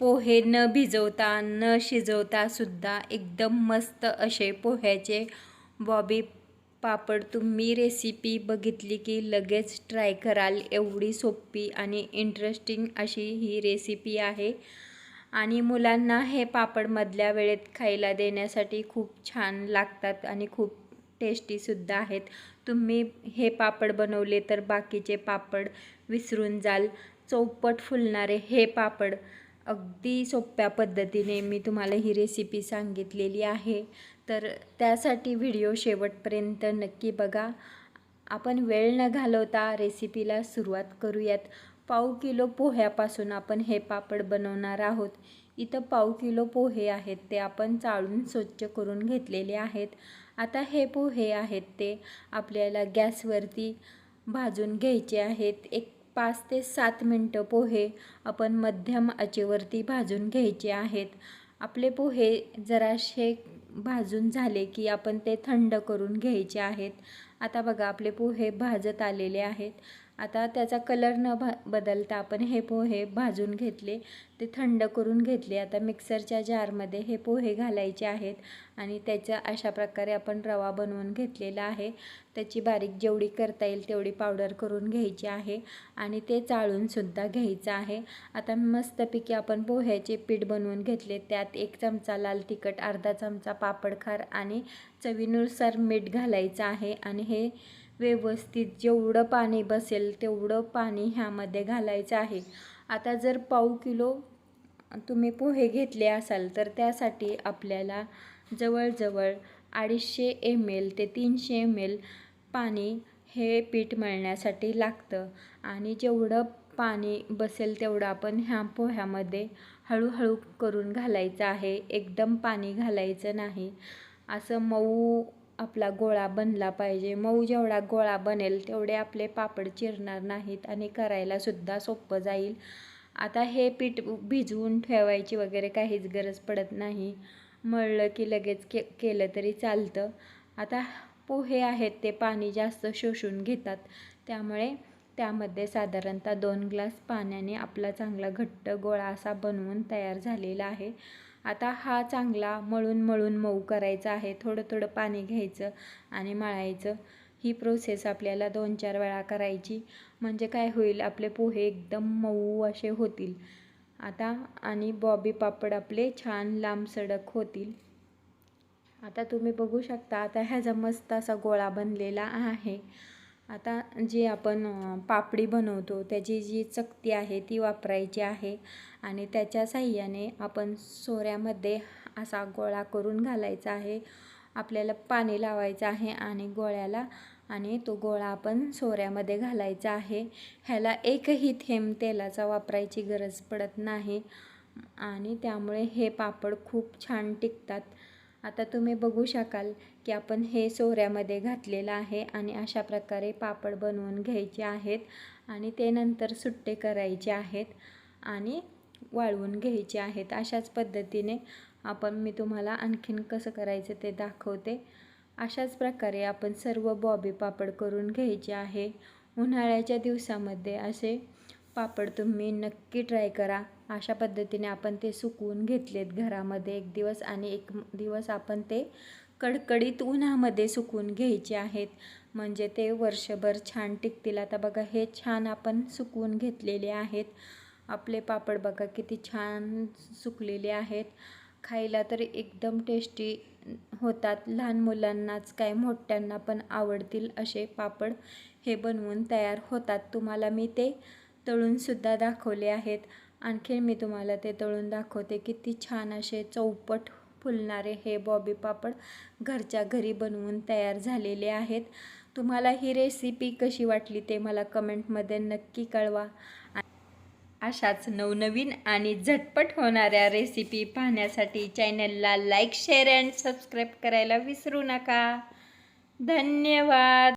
पोहे न भिजवता न शिजवता सुद्धा एकदम मस्त असे पोह्याचे बॉबी पापड. तुम्ही रेसिपी बघितली की लगेच ट्राय कराल. एवढी सोपी आणि इंटरेस्टिंग अशी ही रेसिपी आहे. आणि मुलांना हे पापड मधल्या वेळेत खायला देण्यासाठी खूप छान लागतात आणि खूप टेस्टीसुद्धा आहेत. तुम्ही हे पापड बनवले तर बाकीचे पापड विसरून जाल. चौपट फुलणारे हे पापड अगदी सोप्या पद्धतीने मी तुम्हाला ही रेसिपी सांगितलेली आहे. तर त्यासाठी व्हिडिओ शेवटपर्यंत नक्की बघा. आपण वेळ न घालवता रेसिपीला सुरुवात करूयात. पाव किलो पोह्यापासून आपण हे पापड बनवणार आहोत. इथं पाव किलो पोहे आहेत ते आपण चाळून स्वच्छ करून घेतलेले आहेत. आता हे पोहे आहेत ते आपल्याला गॅसवरती भाजून घ्यायचे आहेत. एक पाच ते सात मिनटं पोहे आपण मध्यम आचेवरती भाजून घ्यायचे आहेत. आपले पोहे जराशे भाजून झाले की आपण ते थंड करून घ्यायचे आहेत. आता बघा आपले पोहे भाजत आलेले आहेत. आता त्याचा कलर न भा बदलता आपण हे पोहे भाजून घेतले. ते थंड करून घेतले. आता मिक्सरच्या जारमध्ये हे पोहे घालायचे आहेत आणि त्याचा अशा प्रकारे आपण रवा बनवून घेतलेला आहे. त्याची बारीक जेवढी करता येईल तेवढी पावडर करून घ्यायची आहे आणि ते चाळूनसुद्धा घ्यायचं आहे. आता मस्तपैकी आपण पोह्याचे पीठ बनवून घेतले. त्यात एक चमचा लाल तिखट अर्धा चमचा पापडखार आणि चवीनुसार मीठ घालायचं आहे आणि हे व्यवस्थित जेवढं पाणी बसेल तेवढं पाणी ह्यामध्ये घालायचं आहे. आता जर पाव किलो तुम्ही पोहे घेतले असाल तर त्यासाठी आपल्याला जवळजवळ अडीचशे एम एल ते तीनशे एम एल पाणी हे पीठ मळण्यासाठी लागतं. आणि जेवढं पाणी बसेल तेवढं आपण ह्या पोह्यामध्ये हळूहळू करून घालायचं आहे. एकदम पाणी घालायचं नाही. असं मऊ आपला गोळा बनला पाहिजे. मऊ जेवढा गोळा बनेल तेवढे आपले पापड चिरणार नाहीत आणि करायलासुद्धा सोपं जाईल. आता हे पीठ भिजवून ठेवायची वगैरे काहीच गरज पडत नाही. मळलं की लगेच के केलं तरी चालतं. आता पोहे आहेत ते पाणी जास्त शोषून घेतात. त्यामुळे त्यामध्ये साधारणतः दोन ग्लास पाण्याने आपला चांगला घट्ट गोळा असा बनवून तयार झालेला आहे. आता हा चांगला मळून मळून मऊ करायचा आहे. थोडं थोडं पाणी घ्यायचं आणि मळायचं. ही प्रोसेस आपल्याला दोन चार वेळा करायची. म्हणजे काय होईल आपले पोहे एकदम मऊ असे होतील. आता आणि बॉबी पापड आपले छान लांब सडक होतील. आता तुम्ही बघू शकता आता ह्याचा मस्त असा गोळा बनलेला आहे. आता जी आपण पापडी बनवतो त्याची जी चकती आहे ती वापरायची आहे आणि त्याच्या साह्याने आपण सोऱ्यामध्ये असा गोळा करून घालायचा आहे. आपल्याला पाणी लावायचं आहे आणि गोळ्याला आणि तो गोळा आपण सोऱ्यामध्ये घालायचा आहे. ह्याला एकही थेंब तेलाचा वापरायची गरज पडत नाही आणि त्यामुळे हे पापड खूप छान टिकतात. आता तुम्ही बघू शकाल की आपण हे सोऱ्यामध्ये घातलेलं आहे आणि अशा प्रकारे पापड बनवून घ्यायचे आहेत आणि ते नंतर सुट्टे करायचे आहेत आणि वाळवून घ्यायचे आहेत. अशाच पद्धतीने आपण मी तुम्हाला आणखीन कसं करायचं ते दाखवते. अशाच प्रकारे आपण सर्व बॉबी पापड करून घ्यायचे आहे. उन्हाळ्याच्या दिवसामध्ये असे पापड तुम्ही नक्की ट्राय करा. अशा पद्धतीने आपण ते सुकवून घेतलेत घरामध्ये एक दिवस आणि एक दिवस आपण ते कडकडीत उन्हामध्ये सुकवून घ्यायचे आहेत. म्हणजे ते वर्षभर छान टिकतील. आता बघा हे छान आपण सुकवून घेतलेले आहेत. आपले पापड बघा किती छान सुकलेले आहेत. खायला तर एकदम टेस्टी होतात. लहान मुलांनाच काय मोठ्यांना पण आवडतील असे पापड हे बनवून तयार होतात. तुम्हाला मी ते तळूनसुद्धा दाखवले आहेत. आणखीन मी तुम्हाला ते तळून दाखवते किती छान असे चौपट फुलणारे हे बॉबी पापड घरच्या घरी बनवून तयार झालेले आहेत. तुम्हाला ही रेसिपी कशी वाटली ते मला कमेंटमध्ये नक्की कळवा. अशाच नवनवीन आणि झटपट होणाऱ्या रेसिपी पाहण्यासाठी चॅनलला लाईक शेअर अँड सबस्क्राईब करायला विसरू नका. धन्यवाद!